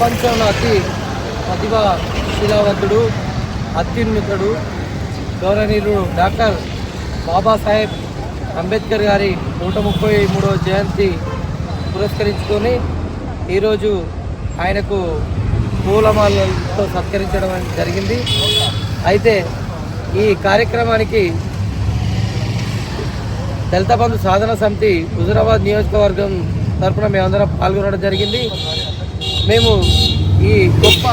ప్రపంచంలో అతి ప్రతిభ శిలావంతుడు అత్యున్నతుడు గౌరవనీయుడు డాక్టర్ బాబాసాహెబ్ అంబేద్కర్ గారి నూట ముప్పై మూడవ జయంతి పురస్కరించుకొని ఈరోజు ఆయనకు పూలమాలతో సత్కరించడం జరిగింది. అయితే ఈ కార్యక్రమానికి దళిత బంధు సాధన సమితి హుజురాబాద్ నియోజకవర్గం తరఫున మేమందరం పాల్గొనడం జరిగింది. మేము ఈ గొప్ప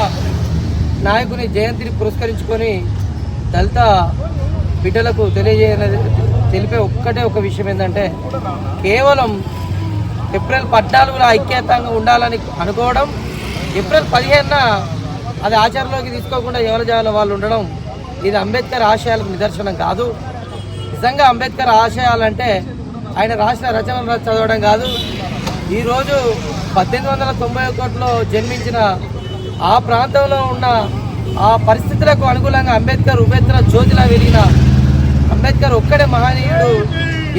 నాయకుని జయంతిని పురస్కరించుకొని దళిత బిడ్డలకు తెలియజేయనది తెలిపే ఒక్కటే ఒక విషయం ఏంటంటే కేవలం ఏప్రిల్ పద్నాలుగులో ఐక్యతంగా ఉండాలని అనుకోవడం ఏప్రిల్ పదిహేనున అది ఆచరణలోకి తీసుకోకుండా ఎవరి జాల వాళ్ళు ఉండడం ఇది అంబేద్కర్ ఆశయాలకు నిదర్శనం కాదు. నిజంగా అంబేద్కర్ ఆశయాలంటే ఆయన రాసిన రచనలు చదవడం కాదు ఈరోజు పద్దెనిమిది వందల తొంభై ఒకటిలో జన్మించిన ఆ ప్రాంతంలో ఉన్న ఆ పరిస్థితులకు అనుకూలంగా అంబేద్కర్ ఉపేత్ర జ్యోతిలా వెలిగిన అంబేద్కర్ ఒక్కడే మహనీయుడు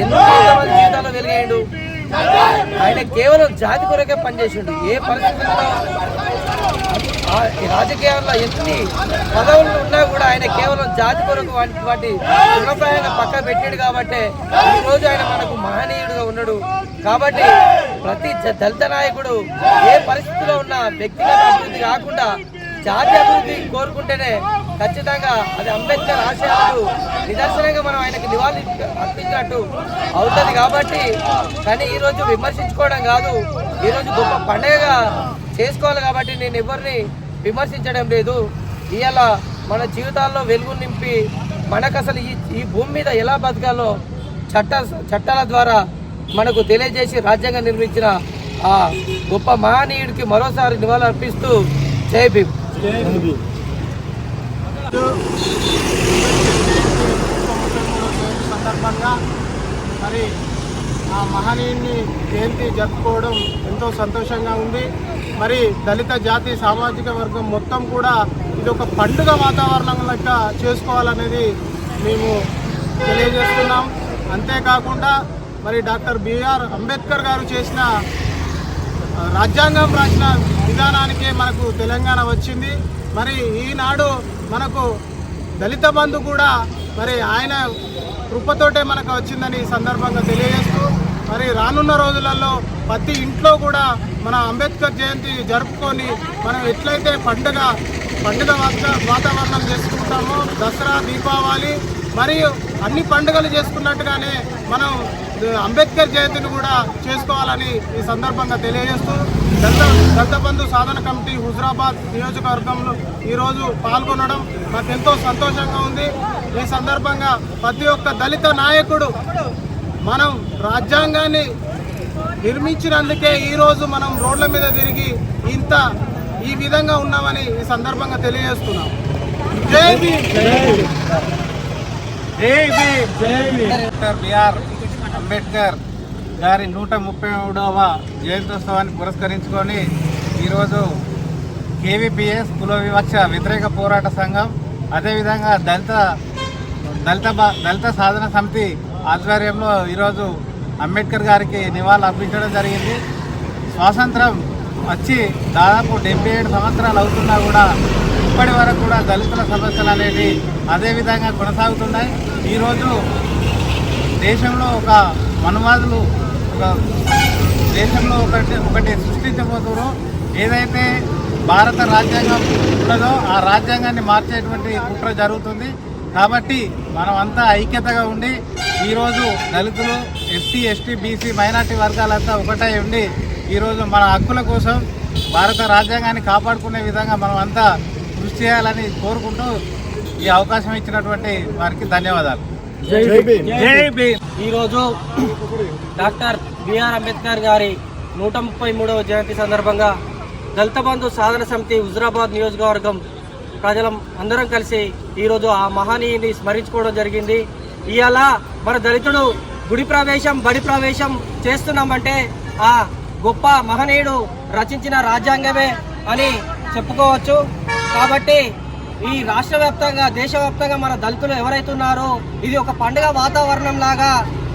ఎన్నో వేల మంది జీవితాల్లో వెలిగాడు. ఆయన కేవలం జాతి కొరకే పనిచేసిండు. ఏ పరిస్థితుల్లో ఆ రాజకీయాల్లో ఎన్ని పదవులు ఉన్నా కూడా ఆయన కేవలం జాతి కొరకు వాటి వాటి రుణప్రాయంగా పక్క పెట్టాడు కాబట్టి ఈరోజు ఆయన మనకు మహనీయుడుగా ఉన్నాడు. కాబట్టి ప్రతి దళిత నాయకుడు ఏ పరిస్థితిలో ఉన్నా వ్యక్తిగత అభివృద్ధి కాకుండా జాతీయ అభివృద్ధి కోరుకుంటేనే ఖచ్చితంగా అది అంబేద్కర్ ఆశయాలకు నిదర్శనంగా మనం ఆయనకి నివాళి అర్పించినట్టు అవుతుంది కాబట్టి కానీ ఈరోజు విమర్శించుకోవడం కాదు. ఈరోజు గొప్ప పండగగా చేసుకోవాలి కాబట్టి నేను ఎవరిని విమర్శించడం లేదు. ఇవాళ మన జీవితాల్లో వెలుగు నింపి మనకు అసలు ఈ ఈ భూమి మీద ఎలా బతకాలో చట్ట చట్టాల ద్వారా మనకు తెలియజేసి రాజ్యాంగం నిర్మించిన ఆ గొప్ప మహనీయుడికి మరోసారి నివాళులర్పిస్తూ జై భీమ్. సందర్భంగా మరి ఆ మహనీయుని జయంతి జరుపుకోవడం ఎంతో సంతోషంగా ఉంది. మరి దళిత జాతి సామాజిక వర్గం మొత్తం కూడా ఇది ఒక పండుగ వాతావరణం లెక్క చేసుకోవాలనేది మేము తెలియజేస్తున్నాం. అంతేకాకుండా మరి డాక్టర్ బిఆర్ అంబేద్కర్ గారు చేసిన రాజ్యాంగం రాసిన విధానానికే మనకు తెలంగాణ వచ్చింది. మరి ఈనాడు మనకు దళిత బంధు కూడా మరి ఆయన కృపతోటే మనకు వచ్చిందని సందర్భంగా తెలియజేస్తూ మరి రానున్న రోజులలో ప్రతి ఇంట్లో కూడా మన అంబేద్కర్ జయంతి జరుపుకొని మనం ఎట్లయితే పండుగ పండుగ వాతావరణం చేసుకుంటాము. దసరా దీపావళి మరియు అన్ని పండుగలు చేసుకున్నట్టుగానే మనం అంబేద్కర్ జయంతిని కూడా చేసుకోవాలని ఈ సందర్భంగా తెలియజేస్తూ దళిత దళిత సాధన కమిటీ హుజరాబాద్ నియోజకవర్గంలో ఈరోజు పాల్గొనడం నాకు ఎంతో సంతోషంగా ఉంది. ఈ సందర్భంగా ప్రతి ఒక్క దళిత నాయకుడు మనం రాజ్యాంగాన్ని నిర్మించినందుకే ఈరోజు మనం రోడ్ల మీద తిరిగి ఇంత ఈ విధంగా ఉన్నామని ఈ సందర్భంగా తెలియజేస్తున్నాం. జై డాక్టర్ బిఆర్ అంబేద్కర్ గారి నూట ముప్పై మూడవ జయంత్యోత్సవాన్ని పురస్కరించుకొని ఈరోజు కేవీపీఎస్ కుల వివక్ష వ్యతిరేక పోరాట సంఘం అదేవిధంగా దళిత దళిత దళిత సాధన సమితి ఆధ్వర్యంలో ఈరోజు అంబేద్కర్ గారికి నివాళులు అర్పించడం జరిగింది. స్వాతంత్రం వచ్చి దాదాపు డెబ్బై ఏడు సంవత్సరాలు అవుతున్నా కూడా ఇప్పటి వరకు కూడా దళితుల సమస్యలు అనేవి అదేవిధంగా కొనసాగుతున్నాయి. ఈరోజు దేశంలో ఒక మనువాదులు ఒక దేశంలో ఒకటి ఒకటి సృష్టించబోతున్నారు ఏదైతే భారత రాజ్యాంగం ఉన్నదో ఆ రాజ్యాంగాన్ని మార్చేటువంటి కుట్ర జరుగుతుంది. కాబట్టి మనమంతా ఐక్యతగా ఉండి ఈరోజు దళితులు ఎస్సీ ఎస్టీ బీసీ మైనార్టీ వర్గాలంతా ఒకటై ఉండి ఈరోజు మన హక్కుల కోసం భారత రాజ్యాంగాన్ని కాపాడుకునే విధంగా మనం అంతా కృషి చేయాలని కోరుకుంటూ ఈ అవకాశం ఇచ్చినటువంటి వారికి ధన్యవాదాలు. జై భీమ్. ఈరోజు డాక్టర్ బిఆర్ అంబేద్కర్ గారి నూట ముప్పై మూడవ జయంతి సందర్భంగా దళిత బంధు సాధన సమితి హుజరాబాద్ నియోజకవర్గం ప్రజలం అందరం కలిసి ఈరోజు ఆ మహనీయుని స్మరించుకోవడం జరిగింది. ఇవాళ మన దళితుడు గుడి ప్రవేశం బడి ప్రవేశం చేస్తున్నామంటే ఆ గొప్ప మహనీయుడు రచించిన రాజ్యాంగమే అని చెప్పుకోవచ్చు. కాబట్టి ఈ రాష్ట్ర వ్యాప్తంగా దేశవ్యాప్తంగా మన దళితులు ఎవరైతే ఉన్నారో ఇది ఒక పండుగ వాతావరణం లాగా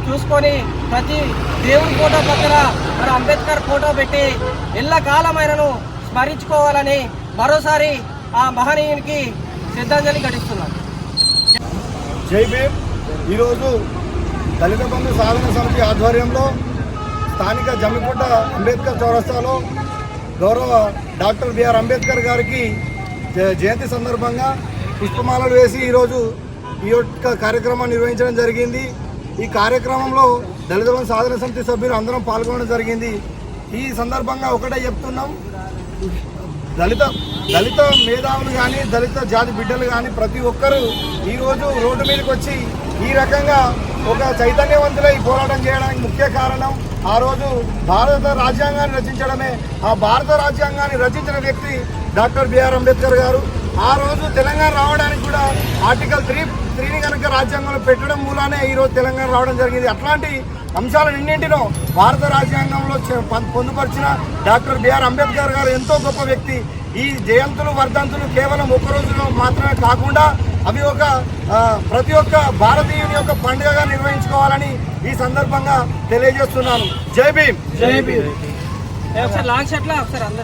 చూసుకొని ప్రతి దేవుడి ఫోటో పక్కన మన అంబేద్కర్ ఫోటో పెట్టి ఎల్లకాలమైనను స్మరించుకోవాలని మరోసారి ఆ మహనీయునికి శ్రద్ధాంజలి ఘటిస్తున్నాను జై భీమ్. ఈరోజు దళిత బంధు సాధన సమితి ఆధ్వర్యంలో స్థానిక జమ్మికుంట అంబేద్కర్ చౌరస్తాలో గౌరవ డాక్టర్ బిఆర్ అంబేద్కర్ గారికి జ- జయంతి సందర్భంగా పుష్పమాలలు వేసి ఈరోజు ఈ యొక్క కార్యక్రమాన్ని నిర్వహించడం జరిగింది. ఈ కార్యక్రమంలో దళిత సాధన సమితి సభ్యులు అందరం పాల్గొనడం జరిగింది. ఈ సందర్భంగా ఒకటే చెప్తున్నాం. దళిత దళిత మేధావులు కానీ దళిత జాతి బిడ్డలు కానీ ప్రతి ఒక్కరూ ఈరోజు రోడ్డు మీదకి వచ్చి ఈ రకంగా ఒక చైతన్యవంతులై పోరాటం చేయడానికి ముఖ్య కారణం ఆ రోజు భారత రాజ్యాంగాన్ని రచించడమే ఆ భారత రాజ్యాంగాన్ని రచించిన వ్యక్తి డాక్టర్ బిఆర్ అంబేద్కర్ గారు. ఆ రోజు తెలంగాణ రావడానికి కూడా ఆర్టికల్ త్రీ త్రీని కనుక రాజ్యాంగంలో పెట్టడం మూలానే ఈరోజు తెలంగాణ రావడం జరిగింది. అట్లాంటి అంశాలన్నింటినో భారత రాజ్యాంగంలో పొందుపరిచిన డాక్టర్ బిఆర్ అంబేద్కర్ గారు ఎంతో గొప్ప వ్యక్తి. ఈ జయంతులు వర్ధంతులు కేవలం ఒక రోజులో మాత్రమే కాకుండా అవి ఒక ప్రతి ఒక్క భారతీయుని యొక్క పండుగగా నిర్వహించుకోవాలని ఈ సందర్భంగా తెలియజేస్తున్నాను. జై భీమ్. జై భీమ్. లాంగ్ షాట్లో ఒకసారి అందరు.